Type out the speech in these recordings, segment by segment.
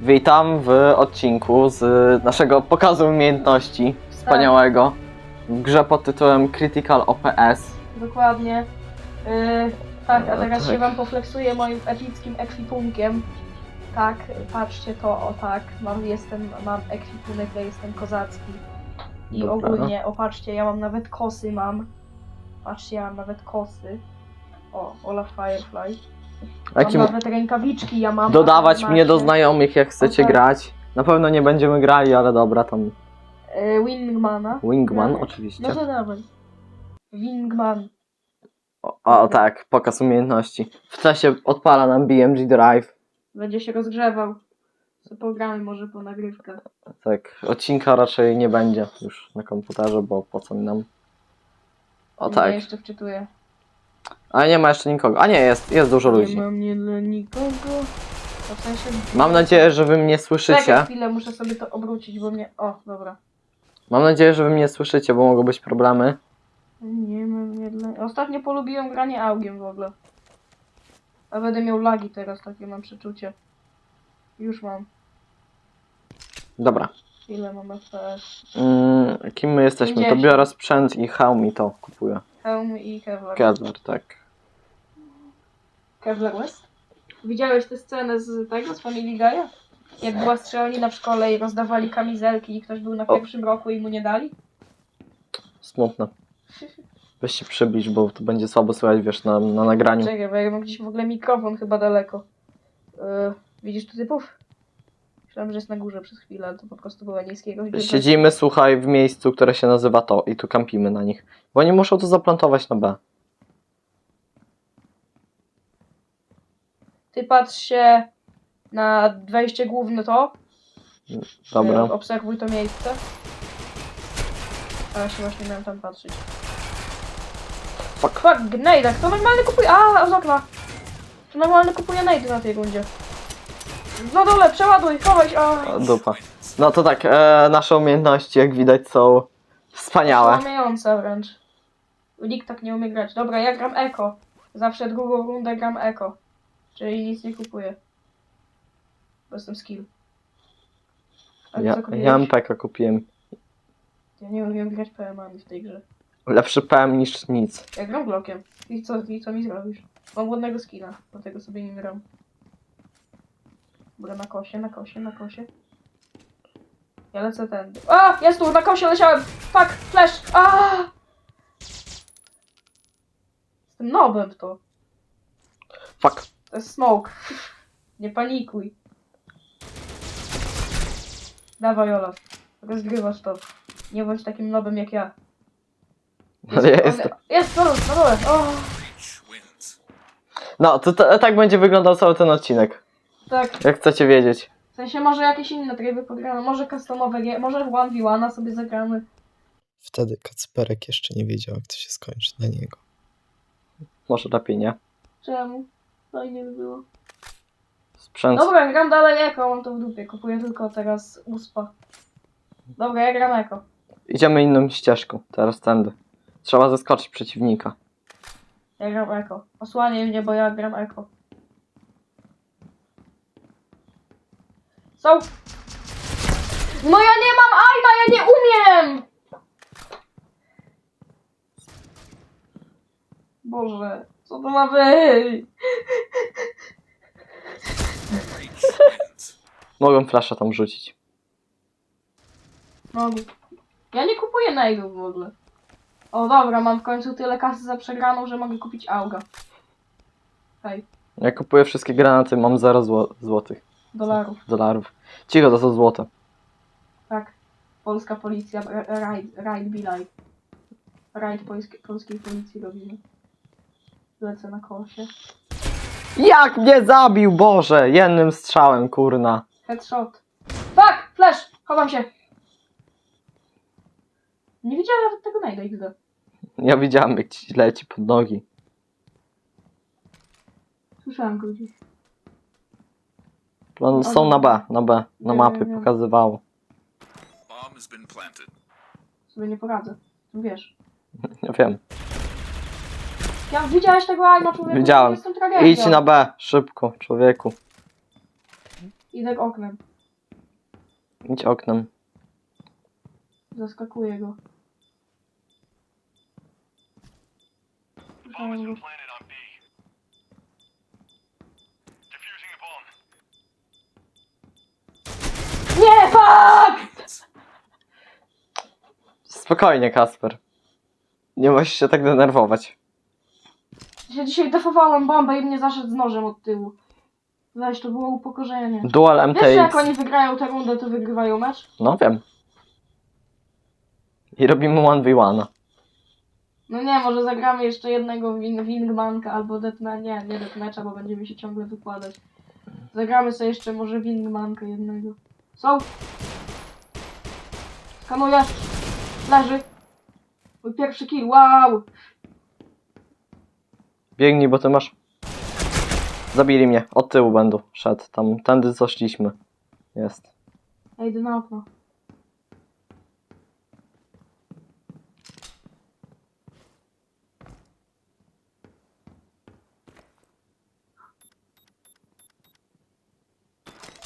Witam w odcinku z naszego pokazu umiejętności wspaniałego w grze pod tytułem Critical OPS. Dokładnie. Yy, tak, a No, teraz tak. się wam poflexuję moim epickim ekwipunkiem. Tak, patrzcie to, o tak, mam, jestem, mam ekwipunek, ja jestem kozacki. I Dobra. ogólnie, o patrzcie, ja mam nawet kosy mam. Patrzcie, ja mam nawet kosy. O, Olaf Firefly. Mam nawet rękawiczki, ja mam. dodawać mnie do znajomych jak chcecie O tak. grać. Na pewno nie będziemy grali, ale dobra, tam Yy, Wingmana. Wingman No. oczywiście. No to dawaj. Wingman. O, o tak, pokaz umiejętności. W czasie odpala nam BMG Drive. Będzie się rozgrzewał. Co pogramy może po nagrywkach. Tak, odcinka raczej nie będzie już na komputerze, bo po co mi nam. O Ja tak, jeszcze wczytuję. Ale nie ma jeszcze nikogo. A nie, jest, jest dużo ludzi. Nie mam nie dla nikogo. W sensie... Mam nadzieję, że wy mnie Czekaj słyszycie. chwilę, muszę sobie to obrócić, bo mnie... O, dobra. Mam nadzieję, że wy mnie słyszycie, bo mogą być problemy. Nie mam nie dla... Ostatnio polubiłem granie augiem w ogóle. A będę miał lagi teraz, takie mam przeczucie. Już mam. Dobra. Ile mam FPS? Mm, kim my jesteśmy? To 50. biorę sprzęt i hełm mi to kupuję. Helm i Kevlar. Kevlar, tak. Kevlar West? Widziałeś tę scenę z tego, z Family Guy'a? Jak była strzelanina w szkole i rozdawali kamizelki i ktoś był na O. pierwszym roku i mu nie dali? Smutne. Weź się przybliż, bo to będzie słabo słychać, wiesz, na, na nagraniu. Czekaj, bo ja mam gdzieś w ogóle mikrofon chyba daleko. Yy, widzisz tu typów? Myślałem, że jest na górze przez chwilę, ale to po prostu była niskiego. Siedzimy, słuchaj, w miejscu, które się nazywa to i tu kampimy na nich. Bo oni muszą to zaplantować na B. Ty patrz się na wejście główne to. Dobra. Yy, obserwuj to miejsce. A ja się właśnie miałem tam patrzeć. Fuck. Fuck, gnejda, kto normalnie kupuje? A, z okna! Kto normalnie kupuje nejdy na tej rundzie? Na dole, przeładuj, chowaj a... O, Dupa. No to tak, e, nasze umiejętności, jak widać, są wspaniałe. Załamiające wręcz. Nikt tak nie umie grać. Dobra, ja gram eko. Zawsze drugą rundę gram eko. Czyli nic nie kupuję. Bo jestem skill. A ty Ja, co kupiłeś? ja MPK kupiłem. Ja nie umiem grać PM-ami w tej grze. Lepszy PM niż nic. Ja gram blokiem. I co, I co mi zrobisz? Mam ładnego skilla, dlatego sobie nim gram. Dobra, na kosie, na kosie, na kosie. Ja lecę ten. A! Jest tu, na kosie leciałem! Fuck! Flash! A! Jestem nobem w to. Fuck. To jest smoke. Nie panikuj. Dawaj Olaf. Rozgrywasz to. Nie bądź takim nobem jak ja. Ale ja on- jestem. Jest, na dole, na dole. No, to, to tak będzie wyglądał cały ten odcinek. Tak. Jak chcecie wiedzieć. W sensie może jakieś inne tryby pogramy, może customowe, gie- może 1v1 sobie zagramy. Wtedy Kacperek jeszcze nie wiedział, jak to się skończy dla niego. Może lepiej nie. Czemu? Fajnie by było. Sprzęt. Dobra, gram dalej eko, mam to w dupie, kupuję tylko teraz uspa. Dobra, ja gram eko. Idziemy inną ścieżką. Teraz tędy. Trzeba zaskoczyć przeciwnika. Ja gram eko. Osłaniaj mnie, bo ja gram eko. Są! No ja nie mam aima, ja nie umiem! Boże, co to ma być? Mogą flasza tam rzucić. No, ja nie kupuję najdów w ogóle. O dobra, mam w końcu tyle kasy za przegraną, że mogę kupić auga. Hej, Ja kupuję wszystkie granaty, mam 0 zł złotych. Dolarów. Dolarów. Cicho, to są złote. Tak. Polska policja, r- raid, raid be like. Raid polskiej, polskiej policji robimy. Lecę na kosie. Jak mnie zabił, Boże! Jednym strzałem, kurna. Headshot. Fuck! Flash! Chowam się! Nie widziałem nawet tego najda XD. Ja widziałem, jak ci leci pod nogi. Słyszałem go gdzieś. No, są na B, na B. Na Nie, mapie nie, nie. pokazywało. Bomb has been planted. Sobie nie poradzę. Wiesz. Ja wiem. Ja widziałeś tego Aima człowieku? Widziałem. Jestem tragedia. Idź na B, szybko, człowieku. Idę oknem. Idź oknem. Zaskakuję go. Słyszałem go. Nie, fuck! Spokojnie, Kasper. Nie musisz się tak denerwować. Ja dzisiaj defowałem bombę i mnie zaszedł z nożem od tyłu. Weź, to było upokorzenie. Dual Wiesz, że jak MTX. oni wygrają tę rundę, to wygrywają mecz? No wiem. I robimy 1v1. No nie, może zagramy jeszcze jednego wing, Wingmanka albo Deathmatcha. Nie, nie Deathmatcha, bo będziemy się ciągle wykładać. Zagramy sobie jeszcze może Wingmanka jednego. Są! Skanuję! Leży! Mój pierwszy kill, wow! Biegnij, bo ty masz... Zabili mnie. Od tyłu będą. Szedł. Tam, tędy zeszliśmy. Jest. Ja idę na okno.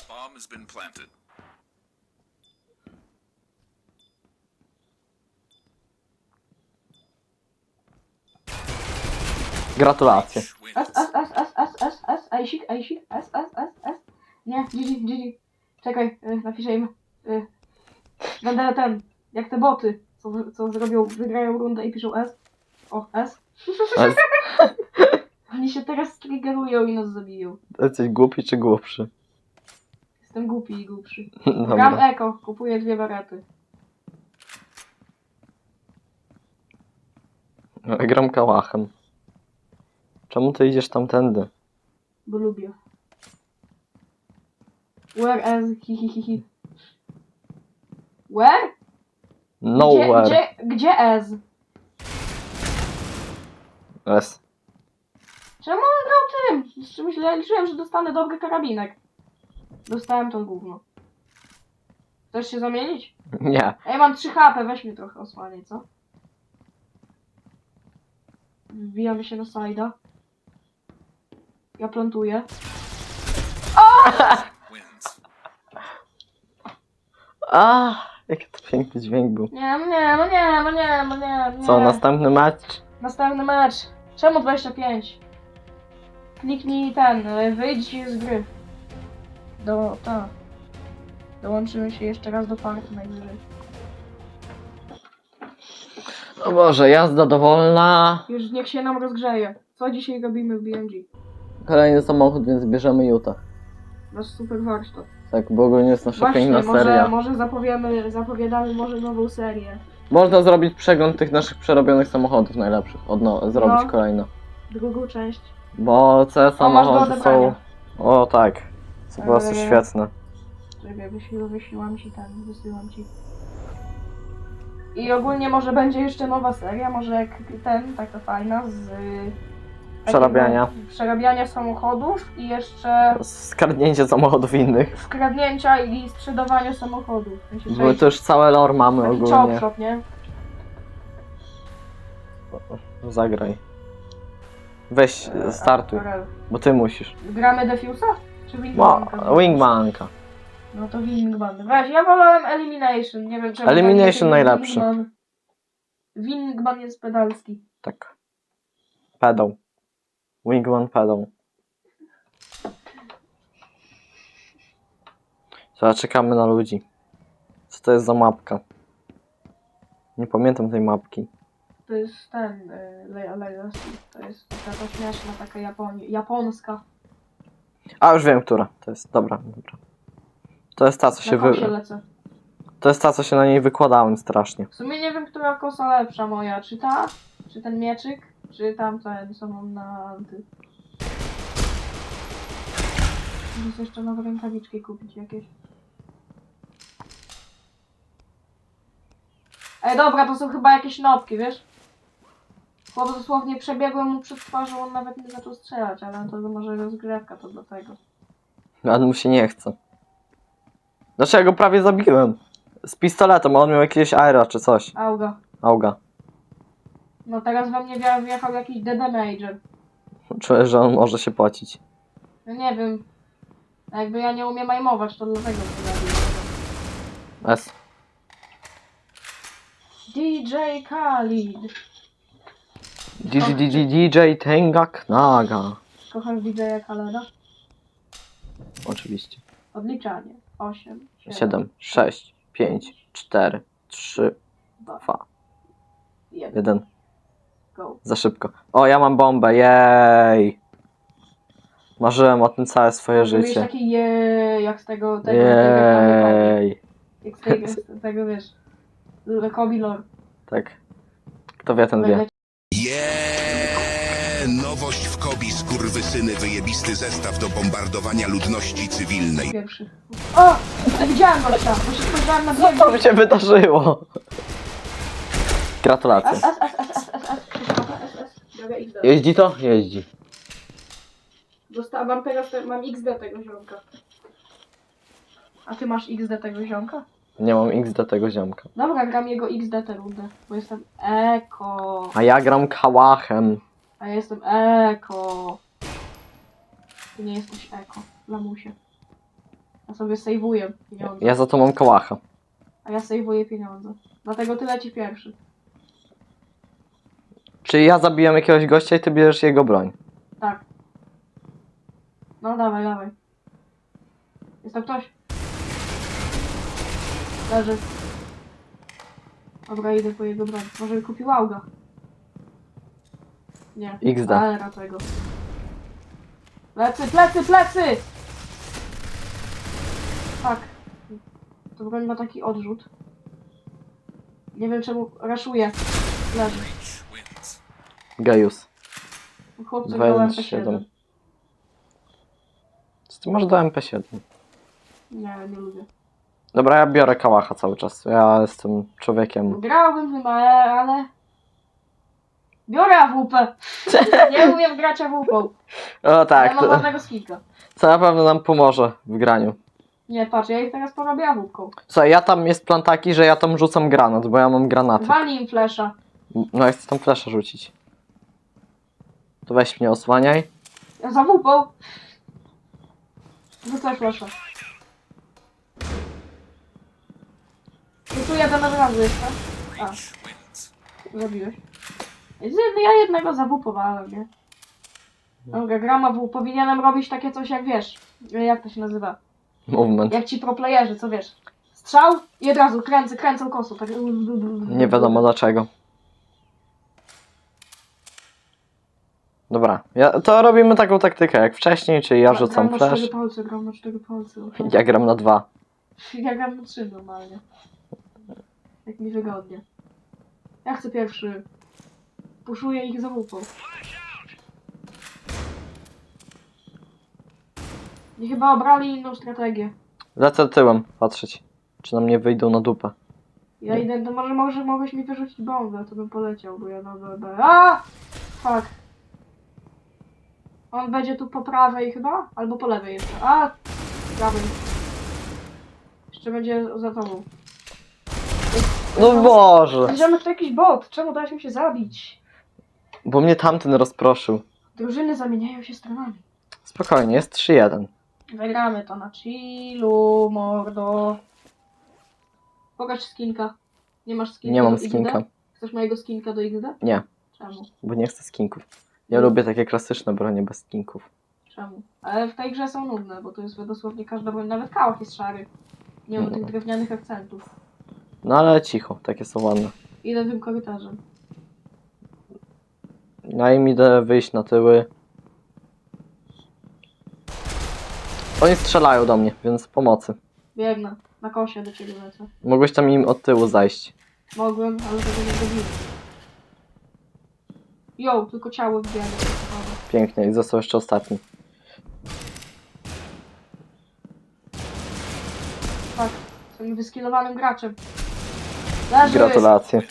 Bomb has been planted. Gratulacje. S, Wins. S, S, S, S, S, S, Ejsik, Ejsik, S, S, S, S. Nie, GG, GG. Czekaj, y, napiszę im. y, Będę ten, jak te boty, co, co zrobią, wygrają rundę i piszą S. O, S. S. Oni się teraz triggerują i nas zabiją. Jesteś głupi czy głupszy? Jestem głupi i głupszy. Gram Dobra. Eko, kupuję dwie barety. Gram kałachem. Czemu ty idziesz tamtędy? bo lubię. Where as hi hi hi hi. Where? Nowhere. Gdzie, gdzie, gdzie as? S. Czemu on grał tym? Myślę, liczyłem, że dostanę dobry karabinek. Dostałem to gówno. Chcesz się zamienić? Nie. Ej, mam 3 HP, weź mi trochę osłaniaj, co? Wbijamy się na sajda. Ja plantuję. A, jaki to piękny dźwięk był. Nie, no nie, no nie, no nie, no nie, nie. Co, następny mecz? Następny mecz. Czemu 25? Kliknij ten, y, wyjdź z gry. Do, ta. Dołączymy się jeszcze raz do party najwyżej. O Boże, jazda dowolna. Już niech się nam rozgrzeje. Co dzisiaj robimy w BMG? Kolejny samochód, więc bierzemy Utah. Nasz super warsztat. Tak, bo ogólnie jest nasza Właśnie, piękna może, seria. może zapowiemy, zapowiadamy może nową serię. Można zrobić przegląd tych naszych przerobionych samochodów najlepszych. Od no, zrobić No. kolejno. Drugą część. Bo te samochody są... odebrania. O tak. Są po prostu Eee. świetne. Czekaj, wyświetlam, wyświetlam ci ten, wysyłam ci. I ogólnie może będzie jeszcze nowa seria, może jak ten, taka fajna, z... y, Przerabiania. Przerabiania samochodów i jeszcze Skradnięcie samochodów innych. skradnięcia i sprzedawania samochodów. W sensie Bo część- to już całe lore mamy taki ogólnie. chop shop, nie? Zagraj. Weź, startuj, Rel. bo ty musisz. Gramy Defusa? Czy Ma, Wingmanka? No to Wingman. Weź, ja wolałem Elimination, nie wiem czemu. Elimination tak najlepszy. Wingman. Wingman jest pedalski. Tak. Pedał. Wingman pedał. Teraz czekamy na ludzi. Co to jest za mapka? Nie pamiętam tej mapki. To jest ten, y, Le- Legacy. To jest taka to śmieszna, taka Japoni- japońska. A już wiem, która. To jest. Dobra, dobra. To jest ta, co się Na wy... kosie lecę. To jest ta, co się na niej wykładałem strasznie. W sumie nie wiem, która kosa lepsza moja. Czy ta? Czy ten mieczyk? Czy tamten, co mam na anty? Muszę jeszcze nowe rękawiczki kupić jakieś. Ej, dobra, to są chyba jakieś nopki, wiesz? Chłop dosłownie przebiegłem mu przed twarzą, on nawet nie zaczął strzelać, ale to może rozgrywka, to do tego. Ale mu się nie chce. Dlaczego go prawie zabiłem? Z pistoletem, a on miał jakieś aera czy coś. Auga. Auga. No teraz we mnie wja- wjechał jakiś DD Major. Czuję, że on może się płacić. No nie wiem. Jakby ja nie umiem aimować, to dlatego nie zabiję. S. DJ Khalid. DJ, DJ, DJ Tengak Naga. Kochasz DJ Khaleda? Oczywiście. Odliczanie. 8, 7, 6, 5, 4, 3, 2, 2, 1. 1. Go. Za szybko. O, ja mam bombę, jej! Marzyłem o tym całe swoje Robisz życie. taki je, jak z tego, tego, tego, Jej! jak z tego, z tego wiesz, Kobi Lore. Tak. Kto wie, ten wie. Jeee, nowość w Kobi, skurwysyny, wyjebisty zestaw do bombardowania ludności cywilnej. Pierwszy. O! Widziałem gościa, bo się spojrzałem na biegu. Co się wydarzyło? Gratulacje. As, as, as, as. XD. Jeździ to? Jeździ. Dostałam teraz, te- mam XD tego ziomka. A ty masz XD tego ziomka? Nie mam X do tego ziomka. Dobra, gram jego XD tę rundę, bo jestem eko. A ja gram kałachem. A ja jestem eko. Ty nie jesteś eko, lamusie. Ja sobie sejwuję pieniądze. Ja za to mam kałacha. A ja sejwuję pieniądze. Dlatego ty leci pierwszy. Czyli ja zabijam jakiegoś gościa i ty bierzesz jego broń. Tak. No dawaj, dawaj. Jest tam ktoś? Leży. Dobra, idę po jego broń. Może kupił auga. Nie. XD. Ale tego. Plecy, plecy, plecy! Tak. To broń ma taki odrzut. Nie wiem czemu raszuje. Leży. Gaius. Chłopcy 27. MP7. Co ty masz do MP7? Nie, nie lubię. Dobra, ja biorę kałacha cały czas. Ja jestem człowiekiem. Grałbym chyba, ale... Biorę AWP. Nie umiem grać AWP. O tak, ja mam to, skillka. to na pewno nam pomoże w graniu. Nie, patrz, ja ich teraz porobię AWP. Słuchaj, ja tam jest plan taki, że ja tam rzucam granat, bo ja mam granaty. Walnij im flesza. No ja chcę tam flasza rzucić. To weź mnie osłaniaj. Ja za AWP. Rzucaj flesza. Rzutuję jeden od razu jeszcze. A, zabiłeś. Z- Ja jednego zawupowałem, nie? Dobra, gram AW. Powinienem robić takie coś jak wiesz. Jak to się nazywa? Movement. Jak ci proplayerzy, co wiesz? Strzał i od razu kręcę, kręcę kosą. Tak. Nie wiadomo dlaczego. Dobra, ja, to robimy taką taktykę jak wcześniej, czyli ja rzucam gram na flash, cztery palce, gram na cztery palce. ja gram na dwa. Ja gram na trzy normalnie. Jak mi wygodnie. Ja chcę pierwszy. Puszuję ich za łupą. I chyba obrali inną strategię. Lecę tyłem patrzeć, czy na mnie wyjdą na dupę. Ja idę, to może, może mogłeś mi wyrzucić bombę, to bym poleciał, bo ja na BB. A! Fuck. On będzie tu po prawej chyba? Albo po lewej jeszcze. A! Prawej. Jeszcze będzie za tobą. No Boże! Ziomek to jakiś bot, czemu dałeś mi się zabić? Bo mnie tamten rozproszył. Drużyny zamieniają się stronami. Spokojnie, jest 3-1. Wygramy to na chillu, mordo. Pokaż skinka. Nie masz skinka Nie mam do XD? skinka, Chcesz mojego skinka do XD? Nie. Czemu? bo nie chcę skinków. Ja lubię takie klasyczne bronie bez skinków. Czemu? Ale w tej grze są nudne, bo to jest dosłownie każda broń, nawet kałach jest szary. Nie ma No. tych drewnianych akcentów. No ale cicho, takie są ładne. Idę tym korytarzem. Ja im idę wyjść na tyły. Oni strzelają do mnie, więc pomocy. Biegnę. Na kosie do ciebie lecę. Mogłeś tam im od tyłu zajść. Mogłem, ale tego nie zrobiłem. Jo, tylko ciało wbiegnie. Pięknie, i został jeszcze ostatni. Tak, jestem wyskillowanym graczem. Leży! Gratulacje.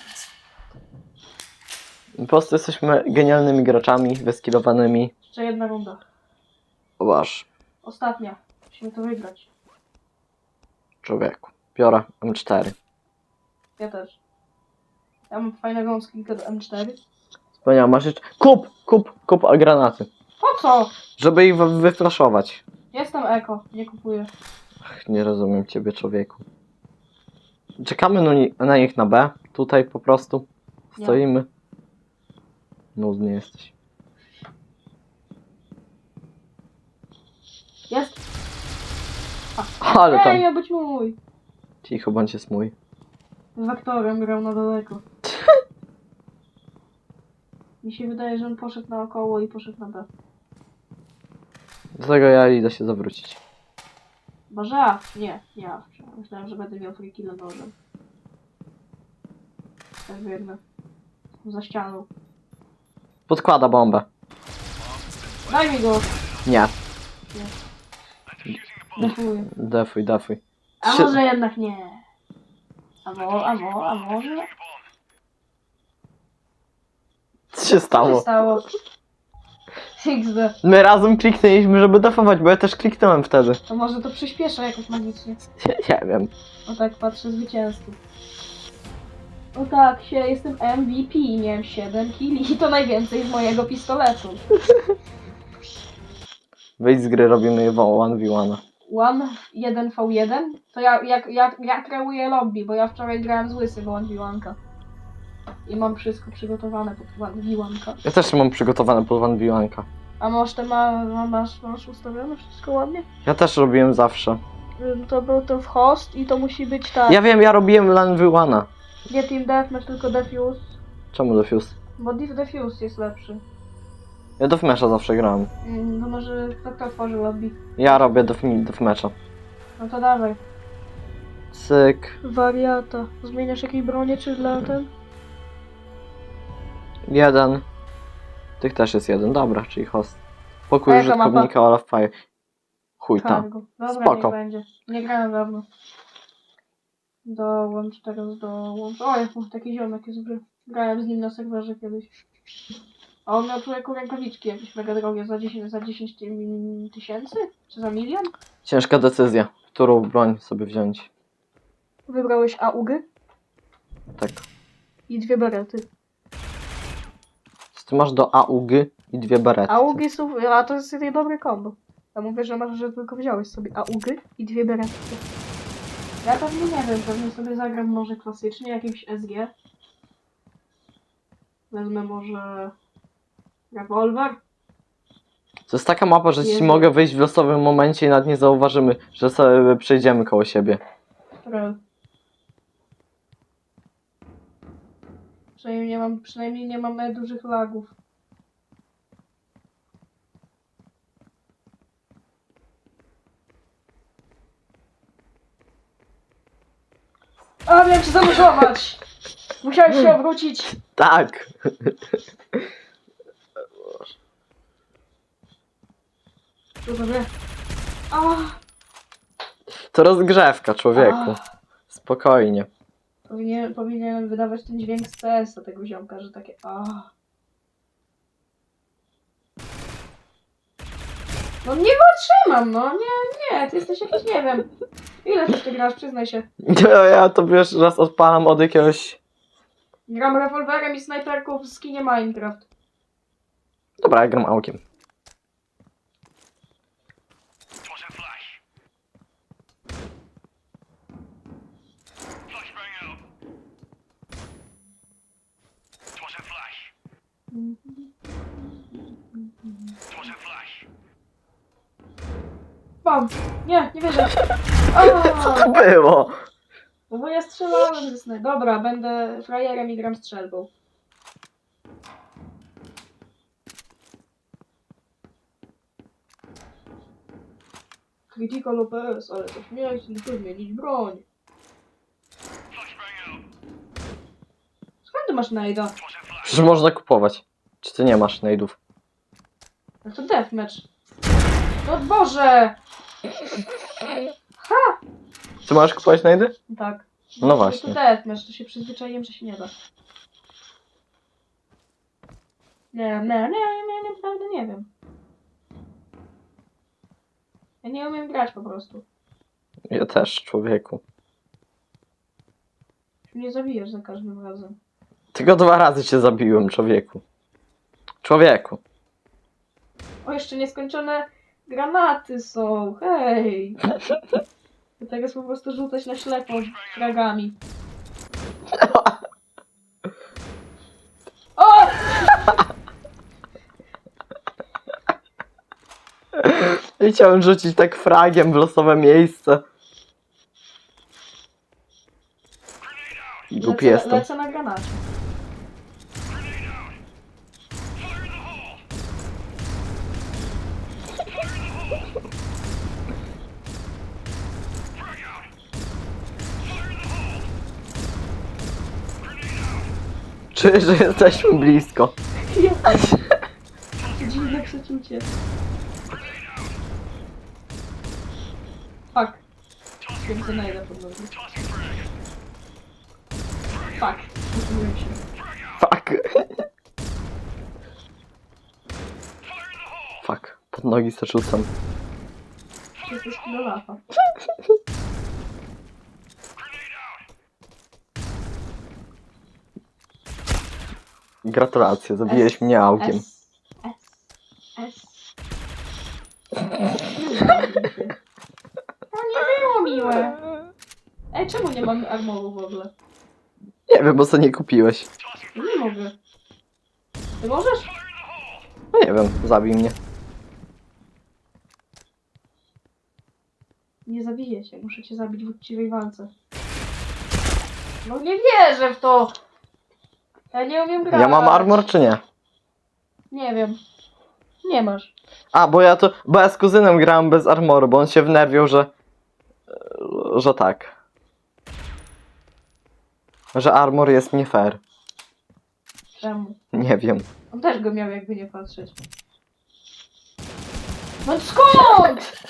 Po prostu jesteśmy genialnymi graczami, wyskillowanymi. Jeszcze jedna runda. Wasz Ostatnia. Musimy to wygrać. człowieku. Biorę M4. Ja też. Ja mam fajnego skinkę do M4. Wspaniała, masz jeszcze... Kup! Kup! Kup granaty. Po co? Żeby ich wy- wyflaszować. Jestem eko, nie kupuję. Ach, nie rozumiem ciebie, człowieku. Czekamy na, ni- na nich na B. Tutaj po prostu. Nie. Stoimy. Nudny jesteś. Jest. Ale Ej, tam. miał być mój. Cicho, bądź jest mój. Z Wektorem grał na daleko. Mi się wydaje, że on poszedł naokoło i poszedł na B. Do tego ja idę się zawrócić. Ja? Nie, nie ja. Myślałem, że będę miał free kill nożem. Tak biegnę. Za ścianą. Podkłada bombę. Daj mi go! Nie. Defuję. Defuj, defuj. A Trzy- może jednak nie. A mo, a mo, a może? Co się Co się stało? stało? XD. My razem kliknęliśmy, żeby defować, bo ja też kliknąłem wtedy. To może to przyspiesza jakoś magicznie. Nie, nie wiem. O tak, patrzę zwycięzców. O tak, się jestem MVP, miałem 7 killi i to najwięcej z mojego pistoletu. Wyjdź z gry, robimy 1v1. One, 1v1, to ja, jak, ja, ja kreuję lobby, bo ja wczoraj grałem z łysy w 1v1. I mam wszystko przygotowane pod 1v1. Ja też mam przygotowane pod 1v1. A masz te ma, ma, masz, masz ustawione wszystko ładnie? Ja też robiłem zawsze. Ym, To był to w host i to musi być tak. Ja wiem, ja robiłem 1v1. Nie Team Deathmatch, tylko Defuse. Czemu defuse? Bo Div Defuse jest lepszy. Ja deathmatcha zawsze grałem. Ym, No może kto to otworzy lobby? Ja robię deathmatcha. No to dawaj. Cyk. Wariata. Zmieniasz jakiej bronię czy dla ten? Jeden. Tych też jest jeden. Dobra, czyli host. Pokój jaka użytkownika Olaf Fire. Chuj tam. Cargo. Dobra, Spoko. niech będzie. Nie grałem dawno. Dołącz teraz, dołącz. O, jak mój taki ziomek jest w grze. Grałem z nim na serwerze kiedyś. A on miał człowieku rękawiczki jakieś mega drogie za 10, za 10 ty- tysięcy? Czy za milion? Ciężka decyzja. Którą broń sobie wziąć? Wybrałeś AUG Tak. i dwie berety. Co ty masz do AUG i dwie berety? AUG są, a to jest jedno dobre kombo. Ja mówię, że masz, że tylko wziąłeś sobie AUG i dwie berety. Ja pewnie nie wiem, pewnie sobie zagram może klasycznie jakimś SG. Wezmę może rewolwer. To jest taka mapa, że ci Jezu. mogę wyjść w losowym momencie i nawet nie zauważymy, że sobie przejdziemy koło siebie. Przynajmniej nie mam, przynajmniej nie mamy dużych lagów. A wiem czy zabudować! Musiałem się obrócić. Tak! Co to wie? A, To rozgrzewka, człowieku. Spokojnie. Powinien, powinienem wydawać ten dźwięk z CS-a tego ziomka, że takie a. No nie wytrzymam, no nie, nie, ty jesteś jakiś, nie wiem. Ile ty, ty grasz, przyznaj się. Ja, ja to wiesz, raz odpalam od jakiegoś... Gram rewolwerem i snajperką w skinie Minecraft. Dobra, ja gram aukiem. Bam! Nie, nie wierzę. Co to było? no bo ja strzelałem ze sny. Dobra, będę frajerem i gram strzelbą. Critical OPS, ale to śmieć, muszę zmienić broń. Skąd ty masz najda? Że można kupować. Czy ty nie masz nade'ów? No to deathmatch. No Boże! Ty możesz kupować nade'y? Tak. No właśnie. To deathmatch, to się przyzwyczaiłem, że się nie da. Nie, nie, nie, nie, nie, naprawdę nie wiem. Ja nie umiem grać po prostu. Ja też, człowieku. Nie zabijesz za każdym razem. Tylko dwa razy cię zabiłem, człowieku. Człowieku. O, jeszcze nieskończone Granaty są, hej! To teraz po prostu rzucać na ślepo fragami. O! I chciałem rzucić tak fragiem w losowe miejsce. Głupi Lecę, jestem. lecę na granacie. Czuję, że jesteśmy blisko. Dziwne przeczucie. Fuck. Wiem, co najdę pod nogi. Fuck. Zgubiłem się. Fuck. Fuck. Pod nogi se rzucam. Jesteś kilolafa. Gratulacje, zabiłeś mnie aukiem. S. S. S. To nie było miłe. Ej, czemu nie mamy armoru w ogóle? Nie wiem, bo co nie kupiłeś. Nie mogę. Ty możesz? No nie wiem, zabij mnie. Nie zabiję cię, muszę cię zabić w uczciwej walce. No nie wierzę w to! Ja nie umiem grać. Ja mam armor czy nie? Nie wiem. Nie masz. A, bo ja to. Bo ja z kuzynem grałem bez armoru, bo on się wnerwiał, że. że tak. Że armor jest nie fair. Czemu? Nie wiem. On też go miał, jakby nie patrzeć. No skąd?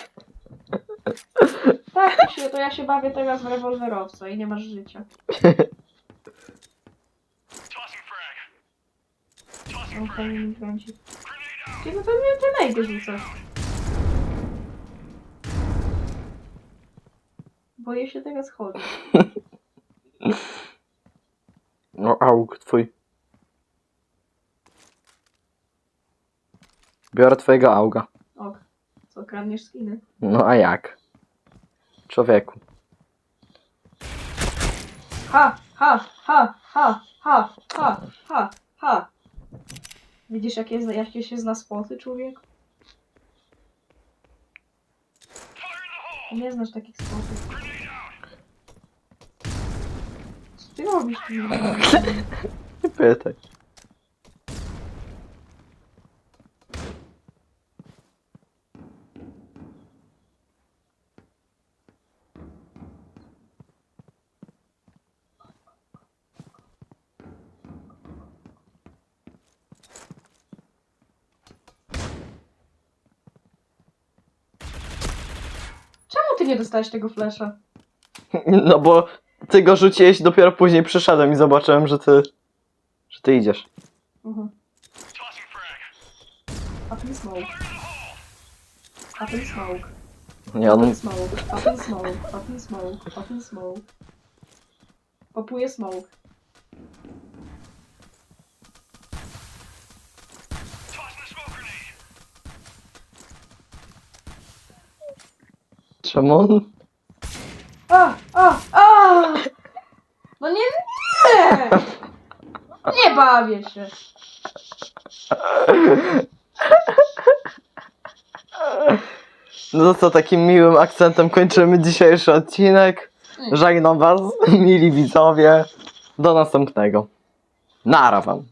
Tak, się, to ja się bawię teraz w rewolwerowca i nie masz życia. On fajnie mi kręci. Ty no to mnie ty najdy rzucasz. Boję się teraz chodzić. No, auk twój. Biorę twojego auga. Ok. Co, kradniesz skiny? No a jak? Człowieku. Ha, ha, ha, ha, ha, ha, ha, ha. Widzisz, jakie, jakie się zna spoty, człowiek? Nie znasz takich spotów. Co ty robisz? Nie pytaj. Czemu ty nie dostałeś tego flesza? No bo ty go rzuciłeś, dopiero później przyszedłem i zobaczyłem, że ty. że ty idziesz. Mhm. In smoke. In smoke. Nie, on. in smoke. In smoke. In smoke. In smoke. Popuje smoke. Czemu on. A, a, a! No nie, nie! Nie bawię się. No to takim miłym akcentem kończymy dzisiejszy odcinek. Żegnam was, mili widzowie. Do następnego. Nara wam.